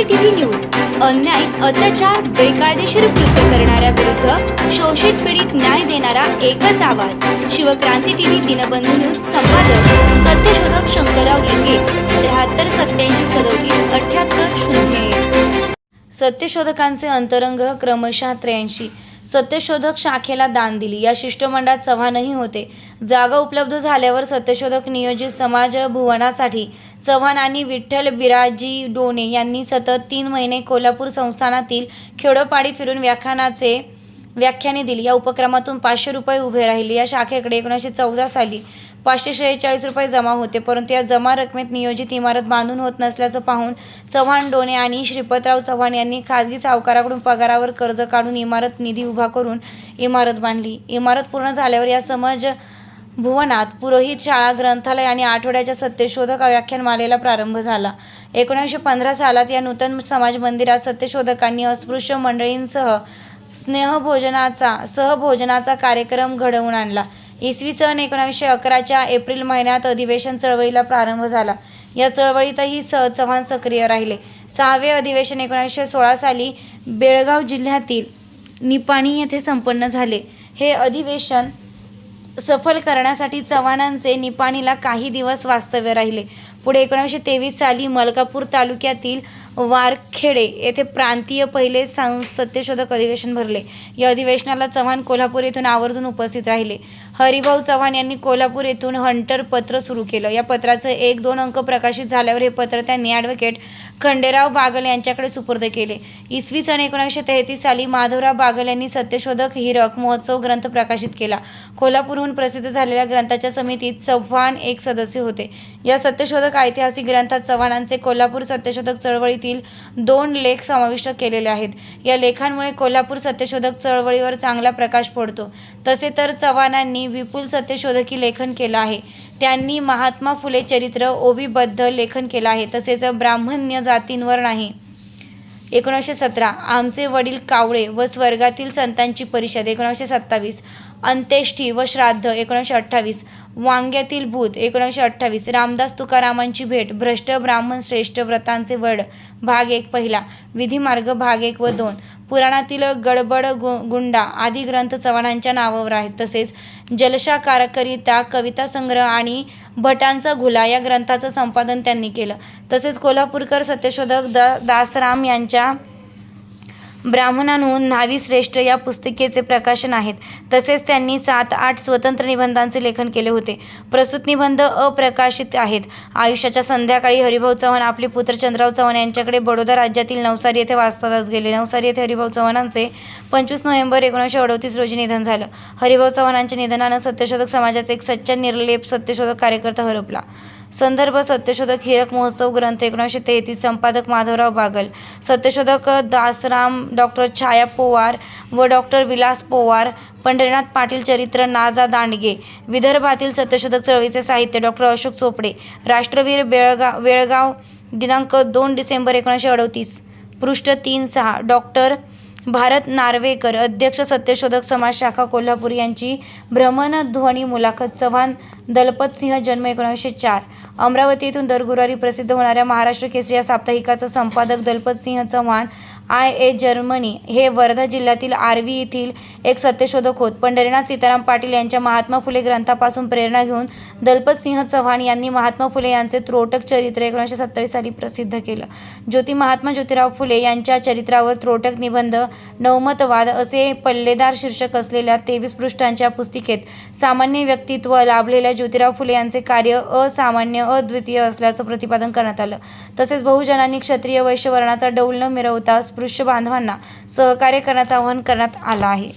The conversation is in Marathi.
सीसीटीव्ही न्यूज अन्याय अत्याचार बेकायदेशीर कृत्य करणाऱ्या विरुद्ध शोषित पीडित न्याय देणारा एकच आवाज. शिवक्रांती टीव्ही दिनबंधू न्यूज संपादक सत्यशोधक शंकरराव लिंगे त्र्याहत्तर सत्याऐंशी सदोतीस अठ्याहत्तर शून्य सत्यशोधकांचे अंतरंग क्रमशः त्र्याऐंशी. सत्यशोधक शाखेला दान दिली. या शिष्टमंडळात चव्हाणही होते. जागा उपलब्ध झाल्यावर सत्यशोधक नियोजित समाज भुवनासाठी चव्हाण आणि विठ्ठल बिराजी डोणे यांनी सतत तीन महिने कोल्हापूर संस्थानातील खेडोपाडी फिरून व्याख्यानाचे व्याख्याने दिली. या उपक्रमातून पाचशे रुपये उभे राहिले. या शाखेकडे एकोणीसशे चौदा साली पाचशे शेहेचाळीस रुपये जमा होते. परंतु या जमा रकमेत नियोजित इमारत बांधून होत नसल्याचं पाहून चव्हाण डोणे आणि श्रीपतराव चव्हाण यांनी खाजगी सावकाराकडून पगारावर कर्ज काढून इमारत निधी उभा करून इमारत बांधली. इमारत पूर्ण झाल्यावर या समज भुवनात पुरोहित शाळा ग्रंथालय आणि आठवड्याच्या सत्यशोधक व्याख्यानमालेला प्रारंभ झाला. एकोणीसशे पंधरा सालात या नूतन समाज मंदिरात सत्यशोधकांनी अस्पृश्य मंडळींसह स्नेहभोजनाचा सहभोजनाचा कार्यक्रम घडवून आणला. इसवी सन एकोणीसशे अकराच्या एप्रिल महिन्यात अधिवेशन चळवळीला प्रारंभ झाला. या चळवळीतही स चव्हाण सक्रिय राहिले. सहावे अधिवेशन एकोणीसशे सोळा साली बेळगाव जिल्ह्यातील निपाणी येथे संपन्न झाले. हे अधिवेशन सफल करण्यासाठी चव्हाणांचे निपाणीला काही दिवस वास्तव्य राहिले. पुढे एकोणीसशे तेवीस साली मलकापूर तालुक्यातील वारखेडे येथे प्रांतीय पहिले सं सत्यशोधक अधिवेशन भरले. या अधिवेशनाला चव्हाण कोल्हापूर येथून आवर्जून उपस्थित राहिले. हरिभाऊ चव्हाण यांनी कोल्हापूर येथून हंटर पत्र सुरू केलं. या पत्राचं एक दोन अंक प्रकाशित झाल्यावर हे पत्र त्यांनी ॲडव्होकेट खंडेराव बागल यांच्याकडे सुपूर्द केले. इसवी सन एकोणीसशे तेहतीस साली माधवराव बागल यांनी सत्यशोधक हिरक महोत्सव ग्रंथ प्रकाशित केला. कोल्हापूरहून प्रसिद्ध झालेल्या ग्रंथाच्या समितीत चव्हाण एक सदस्य होते. या सत्यशोधक ऐतिहासिक ग्रंथात चव्हाणांचे कोल्हापूर सत्यशोधक चळवळीतील दोन लेख समाविष्ट केलेले आहेत. या लेखांमुळे कोल्हापूर सत्यशोधक चळवळीवर चांगला प्रकाश पडतो. तसे तर चव्हाणांनी विपुल सत्यशोधकी लेखन केलं आहे. त्यांनी महात्मा फुले चरित्र ओवीबद्ध लेखन केलं आहे. तसेच ब्राह्मण्य जातींवर नाही. एकोणीसशे सतरा आमचे वडील कावळे व स्वर्गातील संतांची परिषद एकोणीसशे सत्तावीस अंत्येष्टी व श्राद्ध एकोणीसशे अठ्ठावीस वांग्यातील भूत एकोणीसशे अठ्ठावीस रामदास तुकारामांची भेट भ्रष्ट ब्राह्मण श्रेष्ठ व्रतांचे वड भाग एक पहिला विधिमार्ग भाग एक व दोन पुराणातील गडबड गु गुंडा आदी ग्रंथ चव्हाणांच्या नावावर आहेत. तसेच जलशाकारकरिता कविता संग्रह आणि भटांचा घुला या ग्रंथाचं संपादन त्यांनी केलं. तसेच कोल्हापूरकर सत्यशोधक द दासराम यांच्या ब्राह्मणांहून न्हावी श्रेष्ठ या पुस्तिकेचे प्रकाशन आहेत. तसेच त्यांनी सात आठ स्वतंत्र निबंधांचे लेखन केले होते. प्रस्तुत निबंध अप्रकाशित आहेत. आयुष्याच्या संध्याकाळी हरिभाऊ चव्हाण आपले पुत्र चंद्रराव चव्हाण यांच्याकडे बडोदा राज्यातील नवसारी येथे वास्तव्यास गेले. नवसारी येथे हरिभाऊ चव्हाणांचे पंचवीस नोव्हेंबर एकोणीसशे अडतीस रोजी निधन झालं. हरिभाऊ चव्हाणांच्या निधनानं सत्यशोधक समाजाचा एक सच्चा निर्लेप सत्यशोधक कार्यकर्ता हरपला. संदर्भ सत्यशोधक हिरक महोत्सव ग्रंथ एकोणीसशे तेहतीस संपादक माधवराव बागल. सत्यशोधक दासराम डॉक्टर छाया पोवार व डॉक्टर विलास पोवार पंढरीनाथ पाटील चरित्र नाजा दांडगे. विदर्भातील सत्यशोधक चळवळीचे साहित्य डॉक्टर अशोक चोपडे. राष्ट्रवीर बेळगाव वेळगाव दिनांक दोन डिसेंबर एकोणीसशे अडतीस. पृष्ठ तीन सहा. डॉक्टर भारत नार्वेकर अध्यक्ष सत्यशोधक समाज शाखा कोल्हापूर यांची भ्रमणध्वनी मुलाखत. चव्हाण दलपत सिंह जन्म एकोणीसशे चार. अमरावती येथून दर गुरुवारी प्रसिद्ध होणाऱ्या महाराष्ट्र केसरी या साप्ताहिकाचा संपादक Dalpat Singh Chavan I A Germany हे वर्धा जिल्ह्यातील आर्वी येथील एक सत्यशोधक होत. पंढरीनाथ सीताराम पाटील यांच्या महात्मा फुले ग्रंथापासून प्रेरणा घेऊन दलपत सिंह चव्हाण यांनी महात्मा फुले यांचे त्रोटक चरित्र एकोणीसशे सत्तावीस साली प्रसिद्ध केलं. ज्योती महात्मा ज्योतिराव फुले यांच्या चरित्रावर त्रोटक निबंध नवमतवाद असे पल्लेदार शीर्षक असलेल्या तेवीस पृष्ठांच्या पुस्तिकेत सामान्य व्यक्तित्व लाभलेल्या ज्योतिराव फुले यांचे कार्य असामान्य अद्वितीय असल्याचं प्रतिपादन करण्यात आलं. तसेच बहुजनांनी क्षत्रिय वैश्य वर्णाचा डौल न मिरवता स्पृश्य बांधवांना सहकार्य करण्याचं आवाहन करण्यात आलं आहे.